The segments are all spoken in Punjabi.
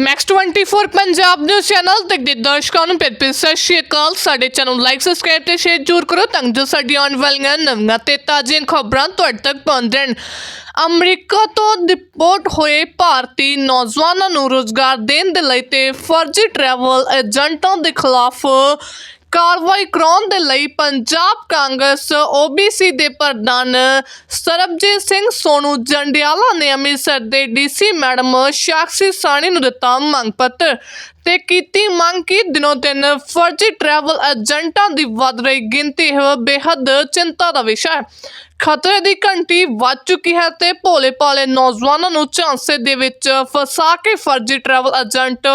ਮੈਕਸ 24 ਪੰਜਾਬ ਨਿਊਜ਼ ਚੈਨਲ ਦੇਖਦੇ ਦਰਸ਼ਕਾਂ ਨੂੰ ਪਿਆਰ ਭਰੀ ਸਤਿ ਸ਼੍ਰੀ ਅਕਾਲ। ਸਾਡੇ ਚੈਨਲ ਨੂੰ ਲਾਈਕ ਸਬਸਕ੍ਰਾਈਬ ਤੇ ਸ਼ੇਅਰ ਜ਼ਰੂਰ ਕਰੋ ਤਾਂ ਜੋ ਸਾਡੀਆਂ ਆਉਣ ਵਾਲੀਆਂ ਨਵੀਆਂ ਤੇ ਤਾਜ਼ੀਆਂ ਖਬਰਾਂ ਤੁਹਾਡੇ ਤੱਕ ਪਹੁੰਚਣ ਅਮਰੀਕਾ ਤੋਂ ਡਿਪੋਰਟ ਹੋਏ ਭਾਰਤੀ ਨੌਜਵਾਨਾਂ ਨੂੰ ਰੋਜ਼ਗਾਰ ਦੇਣ ਦੇ ਲਈ ਤੇ ਫਰਜ਼ੀ ਟਰੈਵਲ ਏਜੰਟਾਂ ਦੇ ਖਿਲਾਫ ਕਾਰਵਾਈ ਕਰਾਉਣ ਦੇ ਲਈ ਪੰਜਾਬ ਕਾਂਗਰਸ ਓਬੀਸੀ ਦੇ ਪ੍ਰਧਾਨ ਸਰਬਜੀਤ ਸਿੰਘ ਸੋਨੂ ਜੰਡਿਆਲਾ ਨੇ ਅੰਮ੍ਰਿਤਸਰ ਦੇ ਡੀਸੀ ਮੈਡਮ ਸਾਕਸ਼ੀ ਸਾਣੀ ਨੂੰ ਦਿੱਤਾ ਮੰਗ ਪੱਤਰ। ਤੇ ਕੀਤੀ ਮੰਗ ਕਿ ਦਿਨੋ ਦਿਨ ਫਰਜ਼ੀ ਟਰੈਵਲ ਏਜੰਟਾਂ ਦੀ ਵੱਧ ਰਹੀ ਗਿਣਤੀ ਇਹ ਬੇਹੱਦ ਚਿੰਤਾ ਦਾ ਵਿਸ਼ਾ ਹੈ। ਖਤਰੇ ਦੀ ਘੰਟੀ ਵੱਜ ਚੁੱਕੀ ਹੈ ਤੇ ਭੋਲੇ ਭਾਲੇ ਨੌਜਵਾਨਾਂ ਨੂੰ ਝਾਂਸੇ ਦੇ ਵਿੱਚ ਫਸਾ ਕੇ ਫਰਜ਼ੀ ਟਰੈਵਲ ਏਜੰਟ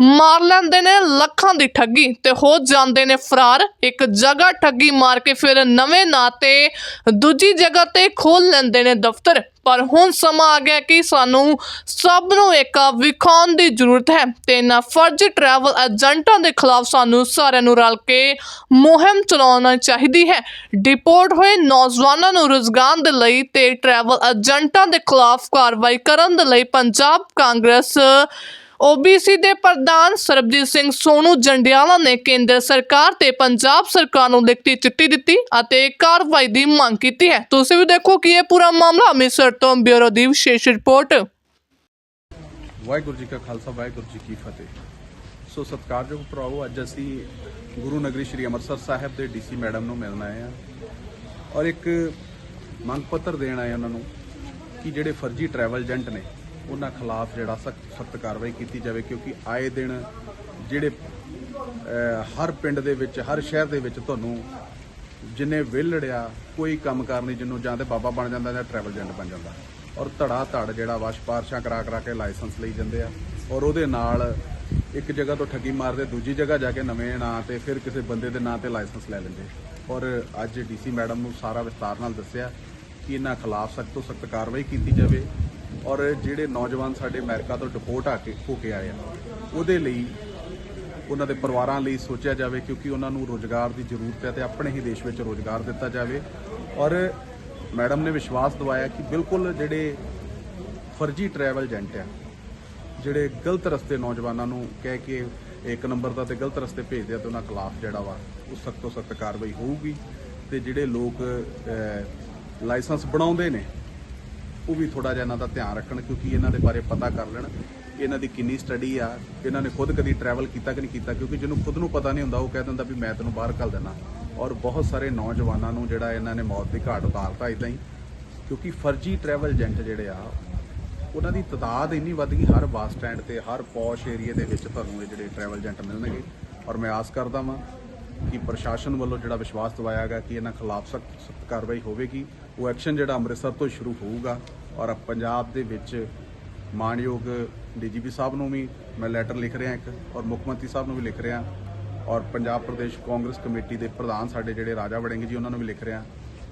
ਮਾਰ ਲੈਂਦੇ ਨੇ, ਲੱਖਾਂ ਦੀ ਠੱਗੀ ਤੇ ਹੋ ਜਾਂਦੇ ਨੇ ਫਰਾਰ। ਇੱਕ ਜਗ੍ਹਾ ਠੱਗੀ ਮਾਰ ਕੇ ਫਿਰ ਨਵੇਂ ਨਾਂ ਤੇ ਦੂਜੀ ਜਗ੍ਹਾ ਤੇ ਖੋਲ ਲੈਂਦੇ ਨੇ ਦਫ਼ਤਰ। ਪਰ ਹੁਣ ਸਮਾਂ ਆ ਗਿਆ ਕਿ ਸਾਨੂੰ ਸਭ ਨੂੰ ਇੱਕ ਵਿਖਾਉਣ ਦੀ ਜ਼ਰੂਰਤ ਹੈ ਤੇ ਇਹਨਾਂ ਫਰਜ਼ੀ ਟਰੈਵਲ ਏਜੰਟਾਂ ਦੇ ਖਿਲਾਫ ਸਾਨੂੰ ਸਾਰਿਆਂ ਨੂੰ ਰਲ ਕੇ ਮੁਹਿੰਮ ਚਲਾਉਣਾ ਚਾਹੀਦੀ ਹੈ। ਡਿਪੋਰਟ ਹੋਏ ਨੌਜਵਾਨਾਂ ਨੂੰ ਰੁਜ਼ਗਾਰ ਦੇ ਲਈ ਤੇ ਟਰੈਵਲ ਏਜੰਟਾਂ ਦੇ ਖਿਲਾਫ ਕਾਰਵਾਈ ਕਰਨ ਦੇ ਲਈ ਪੰਜਾਬ ਕਾਂਗਰਸ ਓਬੀਸੀ ਦੇ ਪ੍ਰਧਾਨ ਸਰਬਜੀਤ ਸਿੰਘ ਸੋਨੂ ਜੰਡਿਆਲਾ ਨੇ ਕੇਂਦਰ ਸਰਕਾਰ ਤੇ ਪੰਜਾਬ ਸਰਕਾਰ ਨੂੰ ਲਿਖਤੀ ਚਿੱਠੀ ਦਿੱਤੀ ਅਤੇ ਕਾਰਵਾਈ ਦੀ ਮੰਗ ਕੀਤੀ ਹੈ। ਤੁਸੀਂ ਵੀ ਦੇਖੋ ਕਿ ਇਹ ਪੂਰਾ ਮਾਮਲਾ ਅੰਮ੍ਰਿਤਸਰ ਤੋਂ ਬਿਊਰੋ ਦੀ ਵਿਸ਼ੇਸ਼ ਰਿਪੋਰਟ। ਵਾਹਿਗੁਰੂ ਜੀ ਕਾ ਖਾਲਸਾ, ਵਾਹਿਗੁਰੂ ਜੀ ਕੀ ਫਤਿਹ। ਸੋ ਸਤਿਕਾਰਯੋਗ ਭਰਾਓ ਅੱਜ ਅਸੀਂ ਗੁਰੂ ਨਗਰੀ ਸ੍ਰੀ ਅੰਮ੍ਰਿਤਸਰ ਸਾਹਿਬ ਦੇ ਡੀਸੀ ਮੈਡਮ ਨੂੰ ਮਿਲਣ ਆਏ ਆ ਔਰ ਇੱਕ ਮੰਗ ਪੱਤਰ ਦੇਣ ਆਏ ਉਹਨਾਂ ਨੂੰ ਕਿ ਜਿਹੜੇ ਫਰਜ਼ੀ ਟਰੈਵਲ ਏਜੰਟ ਨੇ ਉਹਨਾਂ ਖਿਲਾਫ ਜਿਹੜਾ ਸਖਤ ਸਖਤ ਕਾਰਵਾਈ ਕੀਤੀ ਜਾਵੇ, ਕਿਉਂਕਿ ਆਏ ਦਿਨ ਜਿਹੜੇ ਹਰ ਪਿੰਡ ਦੇ ਵਿੱਚ, ਹਰ ਸ਼ਹਿਰ ਦੇ ਵਿੱਚ ਤੁਹਾਨੂੰ ਜਿਨੇ ਵਿਲੜਿਆ ਕੋਈ ਕੰਮ ਕਾਰ ਨਹੀਂ ਜਿਹਨੂੰ ਜਾਂ ਤੇ ਬਾਬਾ ਬਣ ਜਾਂਦਾ ਜਾਂ ਟਰੈਵਲ ਏਜੰਟ ਬਣ ਜਾਂਦਾ। ਔਰ ਧੜਾ ਧੜ ਜਿਹੜਾ ਵਾ ਸਿਫਾਰਸ਼ਾਂ ਕਰਾ ਕਰਾ ਕੇ ਲਾਇਸੈਂਸ ਲਈ ਜਾਂਦੇ ਆ। ਔਰ ਉਹਦੇ ਨਾਲ ਇੱਕ ਜਗ੍ਹਾ ਤੋਂ ਠੱਗੀ ਮਾਰਦੇ, ਦੂਜੀ ਜਗ੍ਹਾ ਜਾ ਕੇ ਨਵੇਂ ਨਾਂ ਤੇ ਫਿਰ ਕਿਸੇ ਬੰਦੇ ਦੇ ਨਾਂ ਤੇ ਲਾਇਸੈਂਸ ਲੈ ਲੈਂਦੇ। ਔਰ ਅੱਜ ਡੀਸੀ ਮੈਡਮ ਨੂੰ ਸਾਰਾ ਵਿਸਤਾਰ ਨਾਲ ਦੱਸਿਆ ਕਿ ਇਹਨਾਂ ਖਿਲਾਫ ਸਖਤ ਤੋਂ ਸਖਤ ਕਾਰਵਾਈ ਕੀਤੀ ਜਾਵੇ। ਔਰ ਜਿਹੜੇ ਨੌਜਵਾਨ ਸਾਡੇ ਅਮਰੀਕਾ ਤੋਂ ਡਿਪੋਰਟ ਆ ਕੇ ਹੋ ਕੇ ਆਏ ਆ, ਉਹਦੇ ਲਈ ਉਹਨਾਂ ਦੇ ਪਰਿਵਾਰਾਂ ਲਈ ਸੋਚਿਆ ਜਾਵੇ ਕਿਉਂਕਿ ਉਹਨਾਂ ਨੂੰ ਰੋਜ਼ਗਾਰ ਦੀ ਜ਼ਰੂਰਤ ਹੈ ਤੇ ਆਪਣੇ ਹੀ ਦੇਸ਼ ਵਿੱਚ ਰੋਜ਼ਗਾਰ ਦਿੱਤਾ ਜਾਵੇ। ਔਰ ਮੈਡਮ ਨੇ ਵਿਸ਼ਵਾਸ ਦਿਵਾਇਆ ਕਿ ਬਿਲਕੁਲ ਜਿਹੜੇ ਫਰਜ਼ੀ ਟਰੈਵਲ ਏਜੰਟ ਆ, ਜਿਹੜੇ ਗਲਤ ਰਸਤੇ ਨੌਜਵਾਨਾਂ ਨੂੰ ਕਹਿ ਕੇ ਇੱਕ ਨੰਬਰ ਦਾ ਤੇ ਗਲਤ ਰਸਤੇ ਭੇਜਦੇ ਆ ਤੇ ਉਹਨਾਂ ਖਿਲਾਫ ਜਿਹੜਾ ਵਾ ਉਹ ਸਖਤ ਤੋਂ ਸਖਤ ਕਾਰਵਾਈ ਹੋਊਗੀ ਤੇ ਜਿਹੜੇ ਲੋਕ ਲਾਇਸੈਂਸ ਬਣਾਉਂਦੇ ਨੇ ਉਹ ਵੀ ਥੋੜਾ ਜਿਹਾ ਇਹਨਾਂ ਦਾ ਧਿਆਨ ਰੱਖਣ ਕਿਉਂਕਿ ਇਹਨਾਂ ਦੇ ਬਾਰੇ ਪਤਾ ਕਰ ਲੈਣ ਇਹਨਾਂ ਦੀ ਕਿੰਨੀ ਸਟੱਡੀ ਆ, ਇਹਨਾਂ ਨੇ ਖੁਦ ਕਦੀ ਟਰੈਵਲ ਕੀਤਾ ਕਿ ਨਹੀਂ ਕੀਤਾ, ਕਿਉਂਕਿ ਜਿਹਨੂੰ ਖੁਦ ਨੂੰ ਪਤਾ ਨਹੀਂ ਹੁੰਦਾ, ਉਹ ਕਹਿ ਦਿੰਦਾ ਵੀ ਮੈਂ ਤੈਨੂੰ ਬਾਹਰ ਕੱਢ ਦੇਣਾ ਔਰ ਬਹੁਤ ਸਾਰੇ ਨੌਜਵਾਨਾਂ ਨੂੰ ਜਿਹੜਾ ਇਹਨਾਂ ਨੇ ਮੌਤ ਦੀ ਘਾਟ ਉਤਾਰਤਾ ਇਦਾਂ ਹੀ, ਕਿਉਂਕਿ ਫਰਜ਼ੀ ਟਰੈਵਲ ਏਜੰਟ ਜਿਹੜੇ ਆ, ਉਹਨਾਂ ਦੀ ਤਦਾਦ ਇੰਨੀ ਵੱਧ ਗਈ, ਹਰ ਬੱਸ ਸਟੈਂਡ ਤੇ, ਹਰ ਪੌਸ਼ ਏਰੀਆ ਦੇ ਵਿੱਚ ਤੁਹਾਨੂੰ ਇਹ ਜਿਹੜੇ ਟਰੈਵਲ ਏਜੰਟ ਮਿਲਣਗੇ। ਔਰ ਮੈਂ ਆਸ ਕਰਦਾ ਵਾਂ ਕਿ ਪ੍ਰਸ਼ਾਸਨ ਵੱਲੋਂ ਜਿਹੜਾ ਵਿਸ਼ਵਾਸ ਦਵਾਇਆ ਗਿਆ ਕਿ ਇਹਨਾਂ ਖਿਲਾਫ ਸਖਤ ਸਖਤ ਕਾਰਵਾਈ ਹੋਵੇਗੀ, ਉਹ ਐਕਸ਼ਨ ਜਿਹੜਾ ਅੰਮ੍ਰਿਤਸਰ ਤੋਂ ਸ਼ੁਰੂ ਹੋਊਗਾ। ਔਰ ਪੰਜਾਬ ਦੇ ਵਿੱਚ ਮਾਨਯੋਗ ਡੀਜੀਪੀ ਸਾਹਿਬ ਨੂੰ ਵੀ ਮੈਂ ਲੈਟਰ ਲਿਖ ਰਿਹਾ ਇੱਕ, ਔਰ ਮੁੱਖ ਮੰਤਰੀ ਸਾਹਿਬ ਨੂੰ ਵੀ ਲਿਖ ਰਿਹਾ। ਔਰ ਪੰਜਾਬ ਪ੍ਰਦੇਸ਼ ਕਾਂਗਰਸ ਕਮੇਟੀ ਦੇ ਪ੍ਰਧਾਨ ਸਾਡੇ ਜਿਹੜੇ ਰਾਜਾ ਵੜਿੰਗ ਜੀ, ਉਹਨਾਂ ਨੂੰ ਵੀ ਲਿਖ ਰਿਹਾ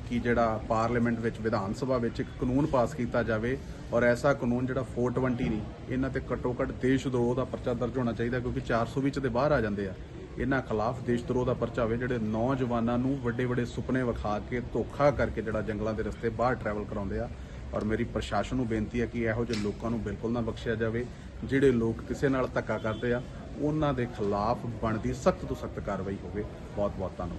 ਕਿ ਜਿਹੜਾ ਪਾਰਲੀਮੈਂਟ ਵਿੱਚ, ਵਿਧਾਨ ਸਭਾ ਵਿੱਚ ਇੱਕ ਕਾਨੂੰਨ ਪਾਸ ਕੀਤਾ ਜਾਵੇ। ਔਰ ਐਸਾ ਕਾਨੂੰਨ ਜਿਹੜਾ 420 ਨਹੀਂ, ਇਹਨਾਂ ਤੇ ਘੱਟੋ ਘੱਟ ਦੇਸ਼ ਦਰੋਹ ਦਾ ਪਰਚਾ ਦਰਜ ਹੋਣਾ ਚਾਹੀਦਾ, ਕਿਉਂਕਿ 400 ਵਿੱਚ ਦੇ ਬਾਹਰ ਆ ਜਾਂਦੇ ਆ। ਇਹਨਾਂ ਖਿਲਾਫ ਦੇਸ਼ ਦਰੋਹ ਦਾ ਪਰਚਾ ਹੋਵੇ, ਜਿਹੜੇ ਨੌਜਵਾਨਾਂ ਨੂੰ ਵੱਡੇ ਵੱਡੇ ਸੁਪਨੇ ਵਿਖਾ ਕੇ ਧੋਖਾ ਕਰਕੇ ਜਿਹੜਾ ਜੰਗਲਾਂ ਦੇ ਰਸਤੇ ਬਾਹਰ ਟਰੈਵਲ ਕਰਾਉਂਦੇ ਆ। ਔਰ ਮੇਰੀ ਪ੍ਰਸ਼ਾਸਨ ਨੂੰ ਬੇਨਤੀ ਹੈ ਕਿ ਇਹੋ ਜਿਹੇ ਲੋਕਾਂ ਨੂੰ ਬਿਲਕੁਲ ਨਾ ਬਖਸ਼ਿਆ ਜਾਵੇ, ਜਿਹੜੇ ਲੋਕ ਕਿਸੇ ਨਾਲ ਧੱਕਾ ਕਰਦੇ ਆ, ਉਹਨਾਂ ਦੇ ਖਿਲਾਫ ਬਣਦੀ ਸਖਤ ਤੋਂ ਸਖਤ ਕਾਰਵਾਈ ਹੋਵੇ। ਬਹੁਤ ਬਹੁਤ ਧੰਨਵਾਦ।